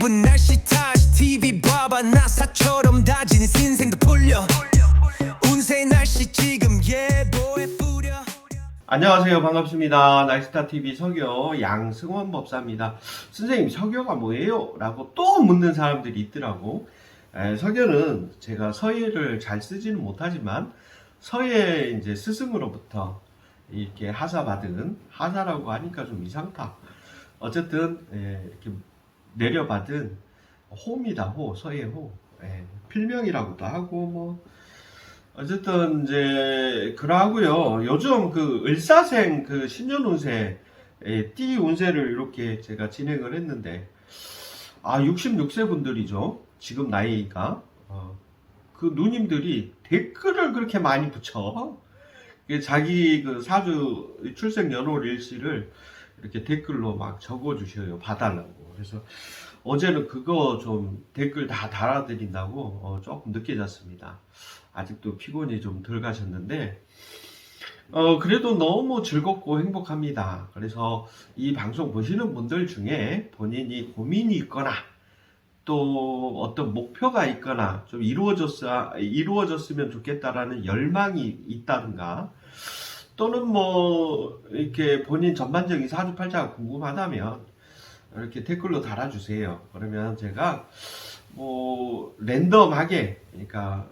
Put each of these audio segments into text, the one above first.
기분 날씨 탓 TV 봐봐 나사처럼 다진 인생도 풀려 운세 날씨 지금 예보에 뿌려 안녕하세요. 반갑습니다. 날스타 TV 서교 양승원 법사입니다. 선생님, 서교가 뭐예요? 라고 또 묻는 사람들이 있더라고. 에, 서교는 제가 서예를 잘 쓰지는 못하지만 서예 이제 스승으로부터 이렇게 하사받은 하사라고 하니까 좀 이상하다. 어쨌든 에, 이렇게 내려받은 호입니다. 호 서예 호. 에, 필명이라고도 하고 뭐 어쨌든 이제 그러하고요. 요즘 그 을사생 그 신년 운세 예, 띠 운세를 이렇게 제가 진행을 했는데 아 66세 분들이죠. 지금 나이가 어, 그 누님들이 댓글을 그렇게 많이 붙여 이게 자기 그 사주 출생 연월 일시를 이렇게 댓글로 막 적어주셔요. 봐달라고. 그래서 어제는 그거 좀 댓글 다 달아드린다고 어, 조금 늦게 잤습니다. 아직도 피곤이 좀 덜 가셨는데, 어, 그래도 너무 즐겁고 행복합니다. 그래서 이 방송 보시는 분들 중에 본인이 고민이 있거나, 또 어떤 목표가 있거나, 좀 이루어졌어, 이루어졌으면 좋겠다라는 열망이 있다든가, 또는 뭐, 이렇게 본인 전반적인 사주팔자가 궁금하다면, 이렇게 댓글로 달아주세요. 그러면 제가, 뭐, 랜덤하게, 그러니까,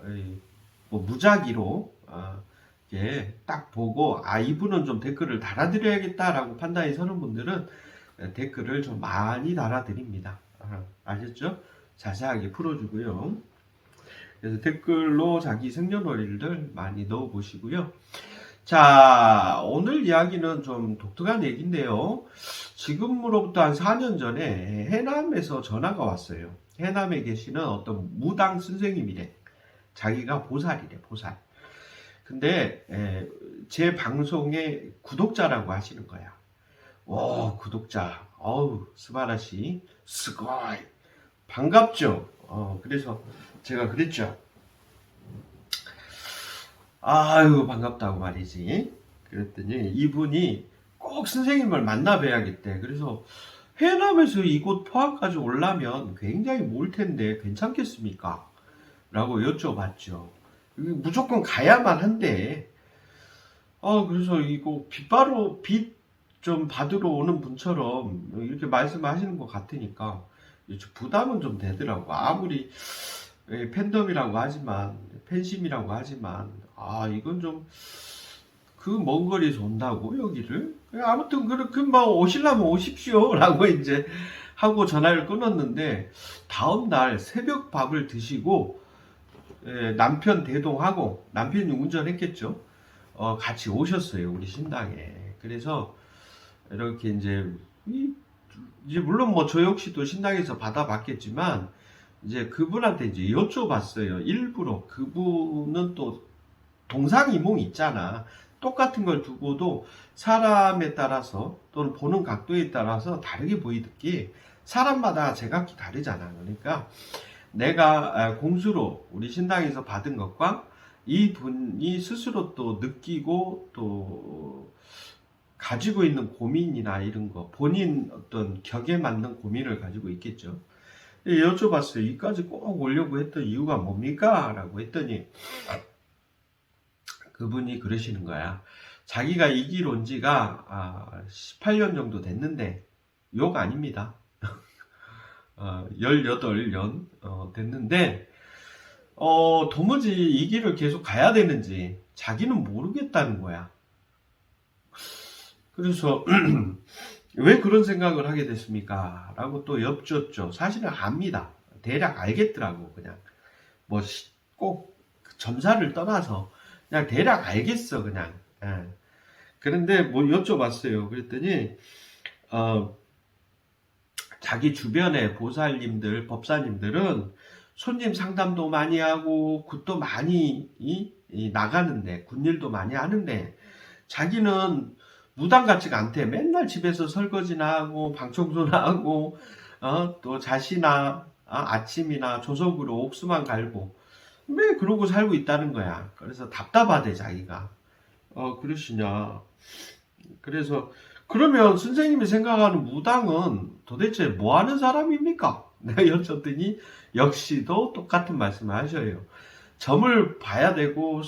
이뭐 무작위로 어, 이렇게 딱 보고 아 이분은 좀 댓글을 달아드려야겠다라고 판단이 서는 분들은 댓글을 좀 많이 달아드립니다. 아, 아셨죠? 자세하게 풀어주고요. 그래서 댓글로 자기 생년월일들 많이 넣어보시고요. 자, 오늘 이야기는 좀 독특한 얘기인데요. 지금으로부터 한 4년 전에 해남에서 전화가 왔어요. 해남에 계시는 어떤 무당 선생님이래. 자기가 보살이래 보살. 근데 에, 제 방송의 구독자라고 하시는 거야. 오 구독자, 어우 스바라시, 스고이 반갑죠. 어 그래서 제가 그랬죠. 아유 반갑다고 말이지. 그랬더니 이분이 꼭 선생님을 만나 뵈야겠대. 그래서 해남에서 이곳 포항까지 오려면 굉장히 멀 텐데 괜찮겠습니까? 라고 여쭤봤죠. 무조건 가야만 한데, 아, 그래서 이거 빚바로, 빚좀 받으러 오는 분처럼 이렇게 말씀하시는 것 같으니까 부담은 좀 되더라고. 아무리 예, 팬덤이라고 하지만, 팬심이라고 하지만, 아, 이건 좀, 그 먼 거리에서 온다고, 여기를? 아무튼, 그, 금방 오시려면 오십시오. 라고 이제 하고 전화를 끊었는데, 다음 날 새벽 밥을 드시고, 예, 남편 대동하고 남편이 운전했겠죠. 어, 같이 오셨어요 우리 신당에. 그래서 이렇게 이제 이- 이제 물론 뭐 저 역시도 신당에서 받아봤겠지만 이제 그분한테 이제 여쭤봤어요. 일부러 그분은 또 동상이몽 있잖아. 똑같은 걸 두고도 사람에 따라서 또는 보는 각도에 따라서 다르게 보이듯이 사람마다 제각기 다르잖아. 그러니까 내가 아, 공수로 우리 신당에서 받은 것과 이 분이 스스로 또 느끼고 또 가지고 있는 고민이나 이런 거 본인 어떤 격에 맞는 고민을 가지고 있겠죠. 예, 여쭤봤어요. 이까지 꼭 오려고 했던 이유가 뭡니까? 라고 했더니 그분이 그러시는 거야. 자기가 이길 온 지가 18년 정도 됐는데 욕 아닙니다. 어, 18년 어, 됐는데 어, 도무지 이 길을 계속 가야 되는지 자기는 모르겠다는 거야. 그래서 왜 그런 생각을 하게 됐습니까? 라고 또 엽줬죠. 사실은 압니다. 대략 알겠더라고 그냥 뭐 꼭 점사를 떠나서 그냥 대략 알겠어 그냥. 예. 그런데 뭐 여쭤봤어요. 그랬더니 어, 자기 주변의 보살님들, 법사님들은 손님 상담도 많이 하고 굿도 많이 이, 이 나가는데 굿일도 많이 하는데 자기는 무당 같지가 않대. 맨날 집에서 설거지나 하고 방청소나 하고 어, 또 자시나 어, 아침이나 조석으로 옥수만 갈고 왜 그러고 살고 있다는 거야. 그래서 답답하대 자기가. 어 그러시냐. 그래서 그러면 선생님이 생각하는 무당은 도대체 뭐 하는 사람입니까? 내가 여쭸더니 역시도 똑같은 말씀을 하셔요. 점을 봐야 되고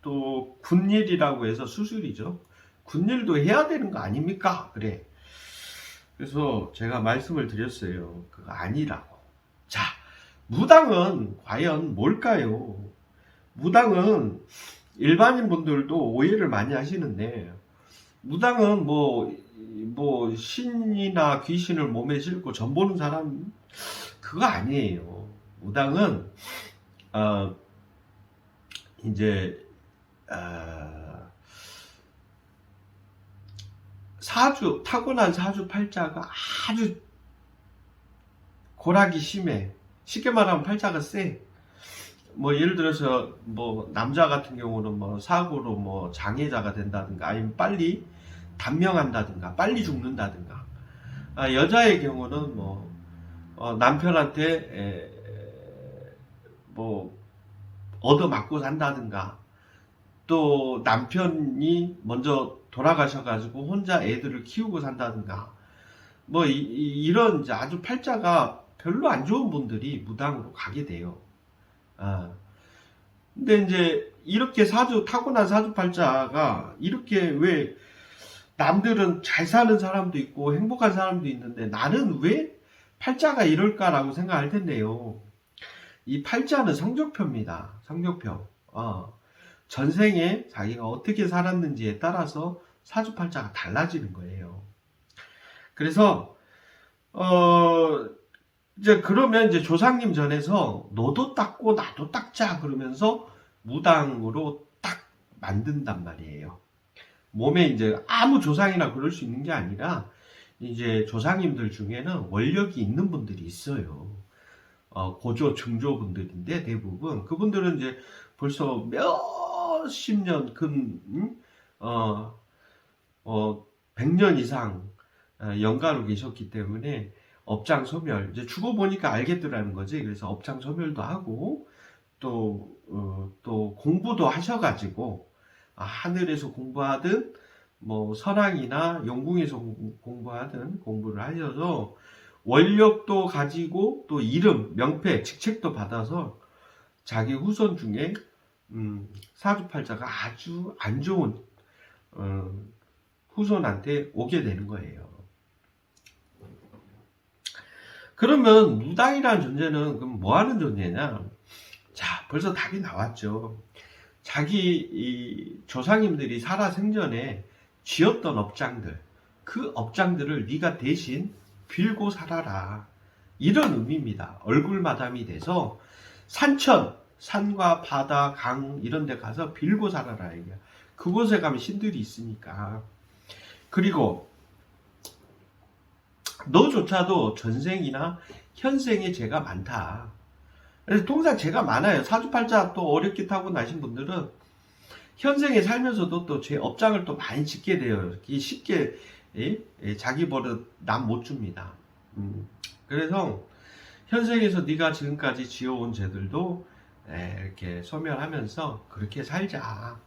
또 군일이라고 해서 수술이죠. 군일도 해야 되는 거 아닙니까? 그래. 그래서 제가 말씀을 드렸어요. 그거 아니라고. 자, 무당은 과연 뭘까요? 무당은 일반인 분들도 오해를 많이 하시는데, 무당은 뭐, 뭐, 신이나 귀신을 몸에 싣고 전 보는 사람, 그거 아니에요. 무당은, 어, 이제, 어, 사주, 타고난 사주 팔자가 아주 고락이 심해. 쉽게 말하면 팔자가 세. 뭐 예를 들어서 뭐 남자 같은 경우는 뭐 사고로 뭐 장애자가 된다든가 아니면 빨리 단명한다든가 빨리 죽는다든가. 아, 여자의 경우는 뭐 어, 남편한테 에, 뭐 얻어맞고 산다든가. 또 남편이 먼저 돌아가셔가지고 혼자 애들을 키우고 산다든가. 뭐 이, 런 아주 팔자가 별로 안 좋은 분들이 무당으로 가게 돼요. 아. 근데 이제 이렇게 사주 타고난 사주팔자가 이렇게 왜 남들은 잘 사는 사람도 있고 행복한 사람도 있는데 나는 왜 팔자가 이럴까라고 생각할 텐데요. 이 팔자는 성적표입니다. 성적표. 어. 전생에 자기가 어떻게 살았는지에 따라서 사주팔자가 달라지는 거예요. 그래서 어 이제 그러면 이제 조상님 전에서 너도 닦고 나도 닦자 그러면서 무당으로 딱 만든단 말이에요. 몸에 이제 아무 조상이나 그럴 수 있는 게 아니라 이제 조상님들 중에는 원력이 있는 분들이 있어요. 어, 고조 중조 분들인데 대부분 그분들은 이제 벌써 몇십 년 근, 음? 어, 어, 100년 이상 어, 연가로 계셨기 때문에 업장 소멸 이제 죽어보니까 알겠더라는 거지 그래서 업장 소멸도 하고 또, 어, 또 공부도 하셔가지고 아, 하늘에서 공부하든 뭐 선왕이나 영궁에서 공- 공부하든 공부를 하셔서 원력도 가지고 또 이름 명패 직책도 받아서 자기 후손 중에 음, 사주팔자가 아주 안 좋은 어, 후손한테 오게 되는 거예요. 그러면 무당이라는 존재는 그럼 뭐 하는 존재냐? 자, 벌써 답이 나왔죠. 자기 이 조상님들이 살아 생전에 지었던 업장들, 그 업장들을 네가 대신 빌고 살아라. 이런 의미입니다. 얼굴 마담이 돼서 산천, 산과 바다, 강 이런 데 가서 빌고 살아라. 그곳에 가면 신들이 있으니까. 그리고 너조차도 전생이나 현생에 죄가 많다. 그래서 통상 죄가 많아요. 사주팔자 또 어렵게 타고 나신 분들은 현생에 살면서도 또 죄 업장을 또 많이 짓게 돼요. 이렇게 쉽게 예? 예, 자기 버릇 남 못 줍니다. 음, 그래서 현생에서 네가 지금까지 지어온 죄들도 예, 이렇게 소멸하면서 그렇게 살자.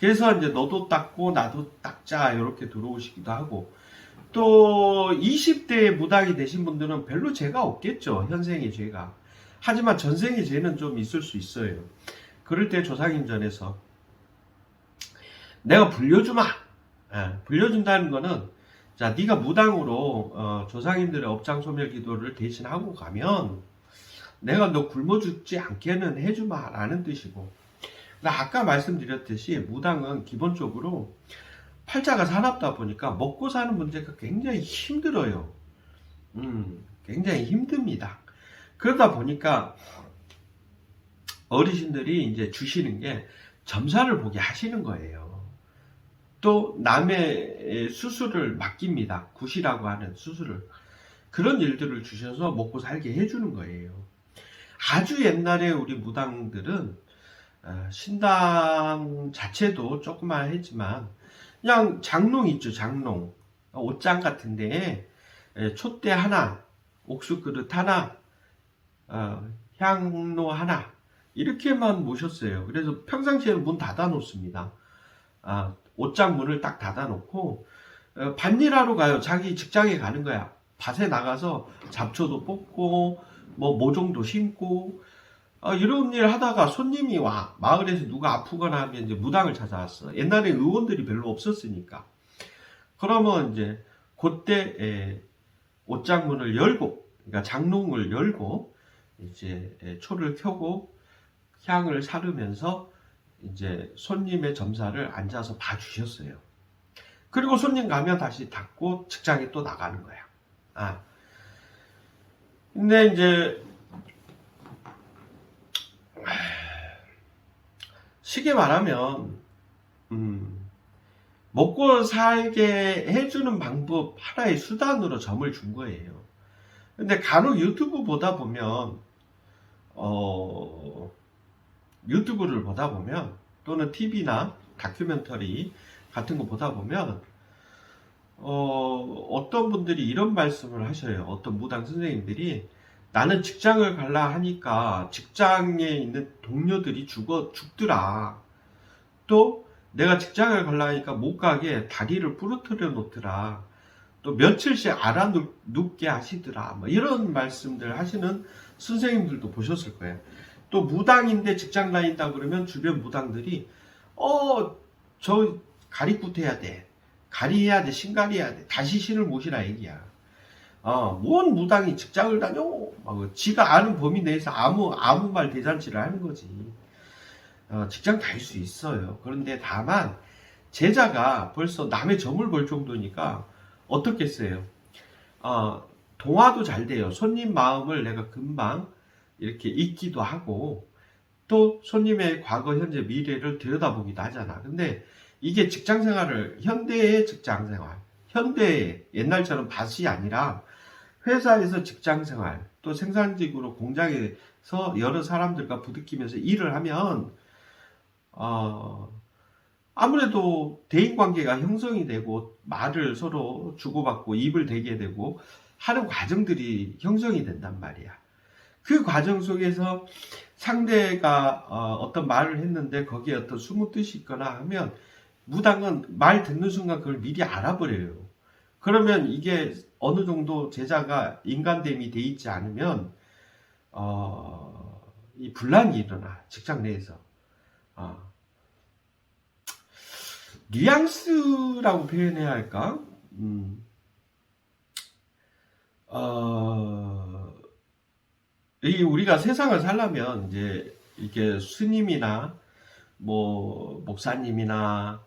그래서 이제 너도 닦고 나도 닦자 이렇게 들어오시기도 하고 또 20대 무당이 되신 분들은 별로 죄가 없겠죠. 현생의 죄가. 하지만 전생의 죄는 좀 있을 수 있어요. 그럴 때 조상님 전에서 내가 불려주마. 예, 불려준다는 거는 자 네가 무당으로 어, 조상님들의 업장 소멸 기도를 대신하고 가면 내가 너 굶어 죽지 않게는 해주마라는 뜻이고 나 아까 말씀드렸듯이 무당은 기본적으로 팔자가 사납다 보니까 먹고 사는 문제가 굉장히 힘들어요. 음, 굉장히 힘듭니다. 그러다 보니까 어르신들이 이제 주시는 게 점사를 보게 하시는 거예요. 또 남의 수술을 맡깁니다. 굿이라고 하는 수술을. 그런 일들을 주셔서 먹고 살게 해주는 거예요. 아주 옛날에 우리 무당들은 어, 신당 자체도 조그만 했지만 그냥 장롱 있죠 장롱. 옷장 같은데 촛대 하나 옥수 그릇 하나 어, 향로 하나 이렇게만 모셨어요. 그래서 평상시에는 문 닫아 놓습니다. 아, 옷장 문을 딱 닫아 놓고 어, 반일하러 가요. 자기 직장에 가는 거야. 밭에 나가서 잡초도 뽑고 뭐 모종도 심고 어, 이런 일 하다가 손님이 와 마을에서 누가 아프거나 하면 이제 무당을 찾아왔어. 옛날에 의원들이 별로 없었으니까. 그러면 이제 그때 에, 옷장문을 열고 그러니까 장롱을 열고 이제 에, 초를 켜고 향을 사르면서 이제 손님의 점사를 앉아서 봐주셨어요. 그리고 손님 가면 다시 닫고 직장에 또 나가는 거야. 아. 근데 이제 쉽게 말하면 음, 먹고 살게 해주는 방법 하나의 수단으로 점을 준 거예요. 근데 간혹 유튜브 보다 보면 어, 유튜브를 보다 보면 또는 TV나 다큐멘터리 같은 거 보다 보면 어, 어떤 분들이 이런 말씀을 하셔요. 어떤 무당 선생님들이 나는 직장을 갈라 하니까 직장에 있는 동료들이 죽어 죽더라. 또 내가 직장을 갈라 하니까 못 가게 다리를 부러뜨려 놓더라. 또 며칠씩 알아 눕- 눕게 하시더라. 뭐 이런 말씀들 하시는 선생님들도 보셨을 거예요. 또 무당인데 직장 다닌다 그러면 주변 무당들이 어 저 가리굿 해야 돼. 가리해야 돼. 신가리해야 돼. 다시 신을 모시라 얘기야. 어, 뭔 무당이 직장을 다녀? 막 지가 아는 범위 내에서 아무 아무 말 대잔치를 하는 거지. 어, 직장 다닐 수 있어요. 그런데 다만 제자가 벌써 남의 점을 볼 정도니까 어떻겠어요? 어, 동화도 잘 돼요. 손님 마음을 내가 금방 이렇게 읽기도 하고 또 손님의 과거, 현재, 미래를 들여다보기도 하잖아. 근데 이게 직장 생활을 현대의 직장 생활, 현대의 옛날처럼 밭이 아니라 회사에서 직장 생활, 또 생산직으로 공장에서 여러 사람들과 부딪히면서 일을 하면 어, 아무래도 대인 관계가 형성이 되고 말을 서로 주고받고 입을 대게 되고 하는 과정들이 형성이 된단 말이야. 그 과정 속에서 상대가 어, 떤 말을 했는데 거기에 어떤 숨은 뜻이 있거나 하면 무당은 말 듣는 순간 그걸 미리 알아버려요. 그러면 이게 어느 정도 제자가 인간됨이 돼 있지 않으면 어, 이 분란이 일어나 직장 내에서 어. 뉘앙스라고 표현해야 할까? 음. 어, 이 우리가 세상을 살려면 이제 이게 스님이나 뭐 목사님이나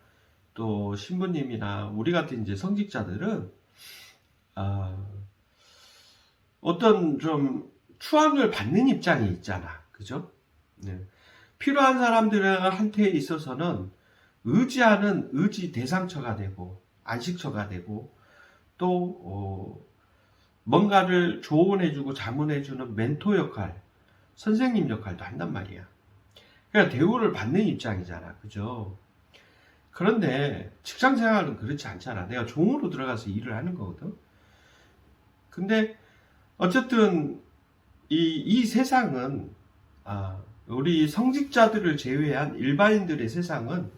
또 신부님이나 우리 같은 이제 성직자들은 아, 어떤 좀 추앙을 받는 입장이 있잖아, 그죠? 네. 필요한 사람들한테 있어서는 의지하는 의지 대상처가 되고 안식처가 되고 또 어, 뭔가를 조언해주고 자문해주는 멘토 역할, 선생님 역할도 한단 말이야. 그러니까 대우를 받는 입장이잖아, 그죠? 그런데 직장 생활은 그렇지 않잖아. 내가 종으로 들어가서 일을 하는 거거든. 근데 어쨌든 이, 이 세상은 아, 우리 성직자들을 제외한 일반인들의 세상은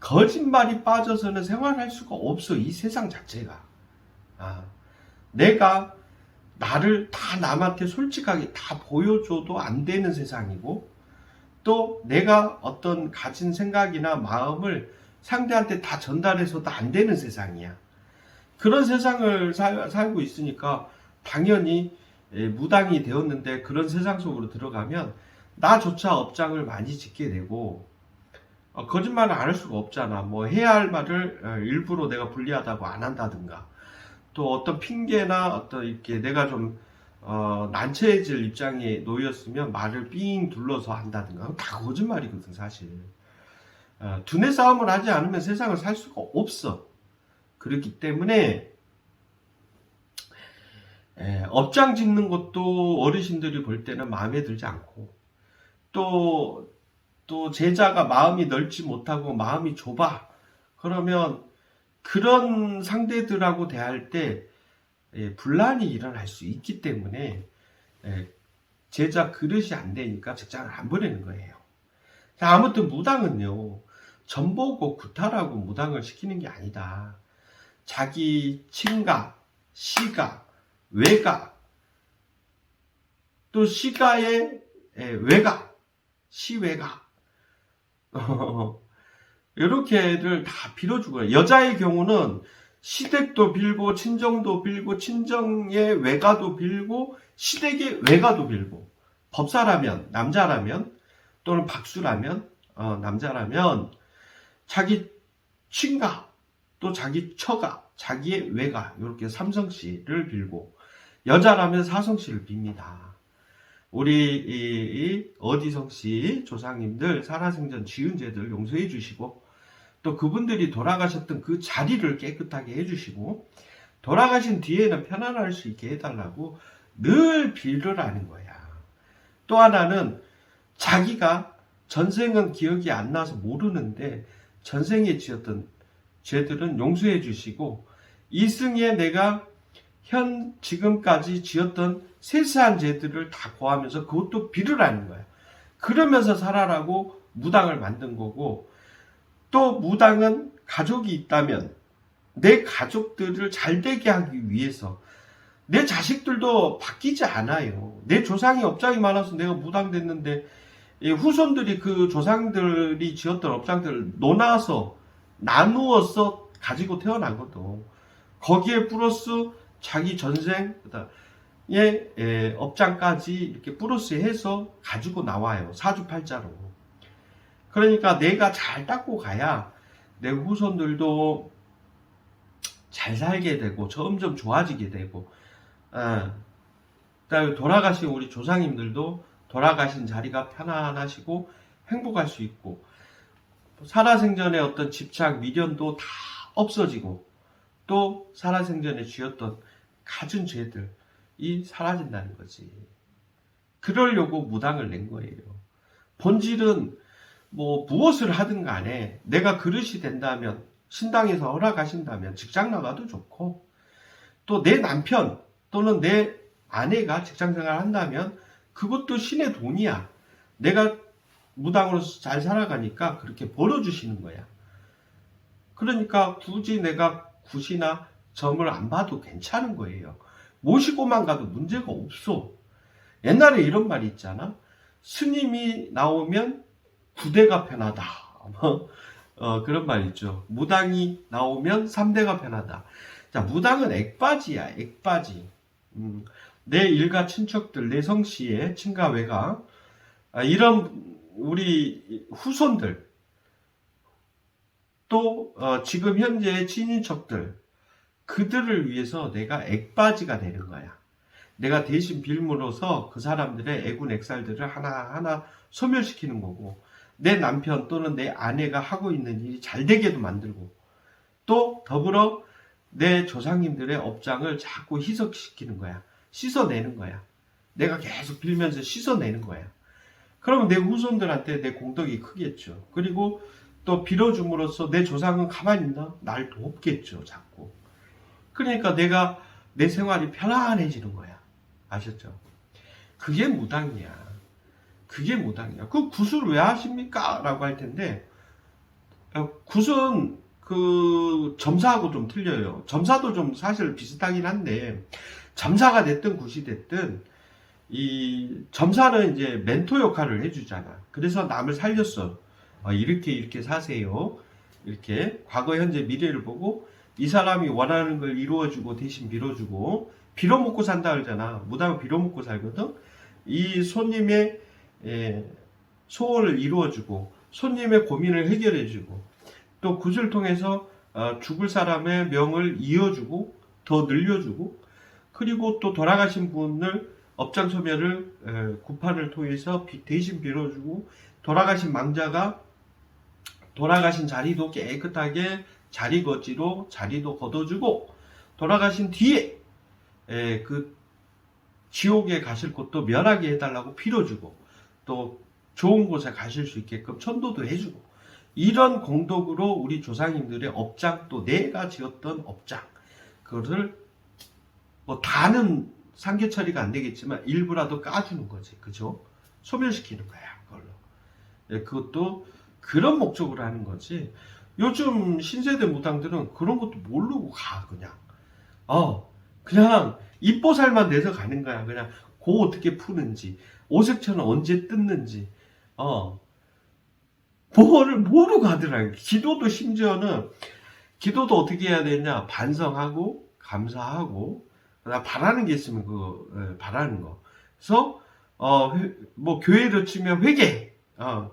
거짓말이 빠져서는 생활할 수가 없어. 이 세상 자체가. 아, 내가 나를 다 남한테 솔직하게 다 보여줘도 안 되는 세상이고 또 내가 어떤 가진 생각이나 마음을 상대한테 다 전달해서도 안 되는 세상이야. 그런 세상을 살, 살고 있으니까 당연히 예, 무당이 되었는데 그런 세상 속으로 들어가면 나조차 업장을 많이 짓게 되고 어, 거짓말을 안 할 수가 없잖아. 뭐 해야 할 말을 어, 일부러 내가 불리하다고 안 한다든가 또 어떤 핑계나 어떤 이렇게 내가 좀 어, 난처해질 입장에 놓였으면 말을 삥 둘러서 한다든가 다 거짓말이거든 사실. 어, 두뇌 싸움을 하지 않으면 세상을 살 수가 없어. 그렇기 때문에 에, 업장 짓는 것도 어르신들이 볼 때는 마음에 들지 않고 또, 또 제자가 마음이 넓지 못하고 마음이 좁아. 그러면 그런 상대들하고 대할 때 예, 분란이 일어날 수 있기 때문에 예, 제자 그릇이 안 되니까 직장을 안 보내는 거예요. 자, 아무튼 무당은요, 전보고 구타라고 무당을 시키는 게 아니다. 자기 친가, 시가, 외가 또 시가의 예, 외가 시외가 이렇게를 다 빌어주고요. 여자의 경우는 시댁도 빌고 친정도 빌고 친정의 외가도 빌고 시댁의 외가도 빌고 법사라면 남자라면 또는 박수라면 어, 남자라면 자기 친가 또 자기 처가 자기의 외가 이렇게 삼성씨를 빌고 여자라면 사성씨를 빕니다. 우리 이, 이 어디성씨 조상님들 살아생전 지은 죄들 용서해 주시고 또 그분들이 돌아가셨던 그 자리를 깨끗하게 해주시고 돌아가신 뒤에는 편안할 수 있게 해달라고 늘 빌으라는 거야. 또 하나는 자기가 전생은 기억이 안 나서 모르는데 전생에 지었던 죄들은 용서해 주시고 이승에 내가 현 지금까지 지었던 세세한 죄들을 다 고하면서 그것도 빌으라는 거야. 그러면서 살아라고 무당을 만든 거고 또 무당은 가족이 있다면 내 가족들을 잘 되게 하기 위해서 내 자식들도 바뀌지 않아요. 내 조상이 업장이 많아서 내가 무당 됐는데 이 후손들이 그 조상들이 지었던 업장들을 논아서 나누어서 가지고 태어나거든. 거기에 플러스 자기 전생 그다음에 예, 업장까지 이렇게 플러스 해서 가지고 나와요. 사주팔자로. 그러니까 내가 잘 닦고 가야 내 후손들도 잘 살게 되고 점점 좋아지게 되고 어, 그다음에 돌아가신 우리 조상님들도 돌아가신 자리가 편안하시고 행복할 수 있고 살아생전의 어떤 집착 미련도 다 없어지고 또 살아생전에 지었던 가진 죄들이 사라진다는 거지. 그러려고 무당을 낸 거예요. 본질은 뭐 무엇을 하든 간에 내가 그릇이 된다면 신당에서 허락하신다면 직장 나가도 좋고 또 내 남편 또는 내 아내가 직장 생활 한다면 그것도 신의 돈이야. 내가 무당으로서 잘 살아가니까 그렇게 벌어주시는 거야. 그러니까 굳이 내가 굿이나 점을 안 봐도 괜찮은 거예요. 모시고만 가도 문제가 없어. 옛날에 이런 말이 있잖아. 스님이 나오면 구대가 편하다. 뭐, 어, 그런 말 있죠. 무당이 나오면 삼대가 편하다. 자, 무당은 액바지야, 액바지. 음, 내 일가 친척들, 내 성씨의 친가 외가, 아, 이런 우리 후손들, 또, 어, 지금 현재의 친인척들, 그들을 위해서 내가 액바지가 되는 거야. 내가 대신 빌므로서 그 사람들의 애군 액살들을 하나하나 소멸시키는 거고, 내 남편 또는 내 아내가 하고 있는 일이 잘 되게도 만들고, 또 더불어 내 조상님들의 업장을 자꾸 희석시키는 거야. 씻어내는 거야. 내가 계속 빌면서 씻어내는 거야. 그러면 내 후손들한테 내 공덕이 크겠죠. 그리고 또 빌어줌으로써 내 조상은 가만히 있나? 날 돕겠죠, 자꾸. 그러니까 내가 내 생활이 편안해지는 거야. 아셨죠? 그게 무당이야. 그게 무당이야. 그 굿을 왜 하십니까? 라고 할 텐데, 어, 굿은 그 점사하고 좀 틀려요. 점사도 좀 사실 비슷하긴 한데, 점사가 됐든 굿이 됐든, 이 점사는 이제 멘토 역할을 해주잖아. 그래서 남을 살렸어. 어, 이렇게 이렇게 사세요. 이렇게 과거, 현재, 미래를 보고 이 사람이 원하는 걸 이루어주고 대신 빌어주고 빌어먹고 산다 그러잖아. 무당은 빌어먹고 살거든. 이 손님의 예, 소원을 이루어주고 손님의 고민을 해결해주고 또 굿을 통해서 어, 죽을 사람의 명을 이어주고 더 늘려주고 그리고 또 돌아가신 분을 업장 소멸을 에, 구판을 통해서 비- 대신 빌어주고 돌아가신 망자가 돌아가신 자리도 깨끗하게 자리 거지로 자리도 걷어주고 돌아가신 뒤에 에, 그 지옥에 가실 곳도 면하게 해달라고 빌어주고 또 좋은 곳에 가실 수 있게끔 천도도 해주고 이런 공덕으로 우리 조상님들의 업장 또 내가 지었던 업장. 그거를 뭐 다는 상계 처리가 안 되겠지만 일부라도 까주는 거지 그죠 소멸시키는 거야 그걸로 예, 그것도 그런 목적으로 하는 거지 요즘 신세대 무당들은 그런 것도 모르고 가 그냥 어 그냥 입보살만 내서 가는 거야. 그냥 고 어떻게 푸는지, 오색천은 언제 뜯는지, 어. 뭐를 뭐로 가더라. 기도도 심지어는 기도도 어떻게 해야 되냐? 반성하고 감사하고 그다음 바라는 게 있으면 그 예, 바라는 거. 그래서 어 뭐 교회로 치면 회개, 어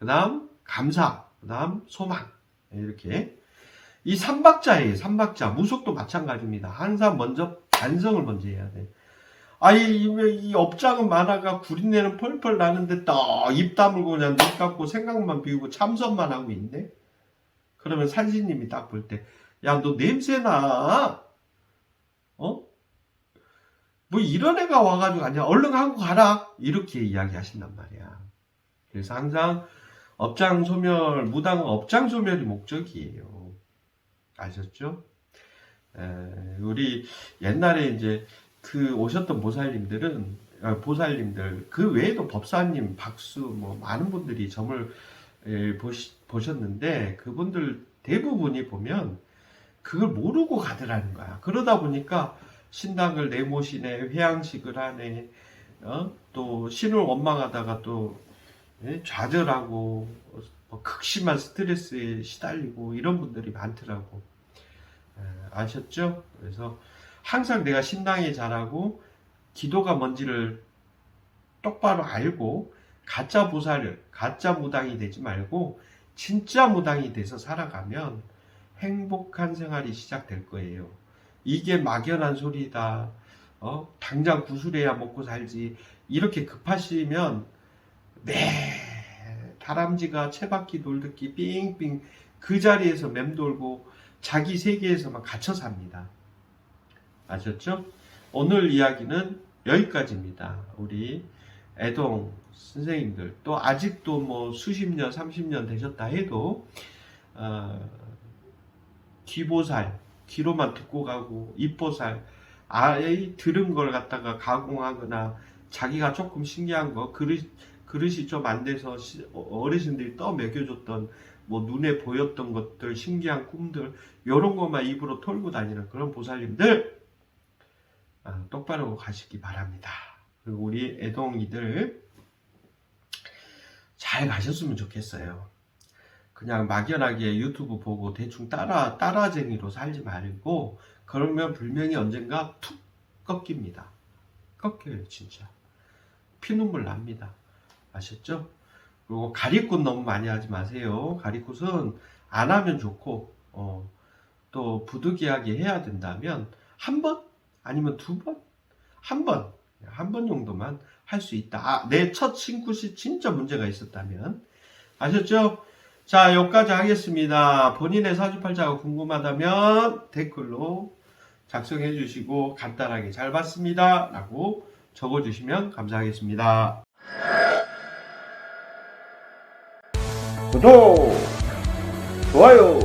그다음 감사, 그다음 소망 이렇게 이 삼박자예요. 삼박자 무속도 마찬가지입니다. 항상 먼저 반성을 먼저 해야 돼. 아이 왜이 업장은 많아가 구린내는 펄펄 나는데 또입 다물고 그냥 눈 감고 생각만 비우고 참선만 하고 있네. 그러면 산신님이 딱 볼 때, 야 너 냄새 나. 어? 뭐 이런 애가 와가지고 아니야 얼른 하고 가라 이렇게 이야기하신단 말이야. 그래서 항상 업장 소멸 무당은 업장 소멸이 목적이에요. 아셨죠? 에, 우리 옛날에 이제 그 오셨던 보살님들은 아, 보살님들 그 외에도 법사님 박수 뭐 많은 분들이 점을 에, 보시, 보셨는데 그분들 대부분이 보면 그걸 모르고 가더라는 거야. 그러다 보니까 신당을 내모시네, 회양식을 하네, 어? 또 신을 원망하다가 또 예? 좌절하고 뭐 극심한 스트레스에 시달리고 이런 분들이 많더라고. 에, 아셨죠? 그래서 항상 내가 신당에 잘하고 기도가 뭔지를 똑바로 알고 가짜 보살을 가짜 무당이 되지 말고 진짜 무당이 돼서 살아가면 행복한 생활이 시작될 거예요. 이게 막연한 소리다. 어? 당장 구슬해야 먹고 살지. 이렇게 급하시면 매 다람쥐가 채바퀴 돌듯이 삥삥 그 자리에서 맴돌고 자기 세계에서만 갇혀 삽니다. 아셨죠? 오늘 이야기는 여기까지입니다. 우리 애동 선생님들 또 아직도 뭐 수십 년, 30년 되셨다 해도 어, 귀보살 귀로만 듣고 가고 입보살 아예 들은 걸 갖다가 가공하거나 자기가 조금 신기한 거 그릇 그릇이 좀 안 돼서 시- 어르신들이 떠 먹여줬던 뭐 눈에 보였던 것들 신기한 꿈들 이런 것만 입으로 털고 다니는 그런 보살님들 아, 똑바로 가시기 바랍니다. 그리고 우리 애동이들 잘 가셨으면 좋겠어요. 그냥 막연하게 유튜브 보고 대충 따라 따라쟁이로 살지 말고 그러면 불명이 언젠가 툭 꺾입니다. 꺾여요 진짜 피눈물 납니다. 아셨죠? 그리고 가리꽃 너무 많이 하지 마세요. 가리꽃은 안 하면 좋고 어, 또 부득이하게 해야 된다면 한 번 아니면 두 번, 한 번, 한 번 정도만 할 수 있다. 아, 내첫 신굿이 진짜 문제가 있었다면 아셨죠? 자, 여기까지 하겠습니다. 본인의 사주팔자가 궁금하다면 댓글로 작성해 주시고 간단하게 잘 봤습니다. 라고 적어 주시면 감사하겠습니다. 구독, 좋아요,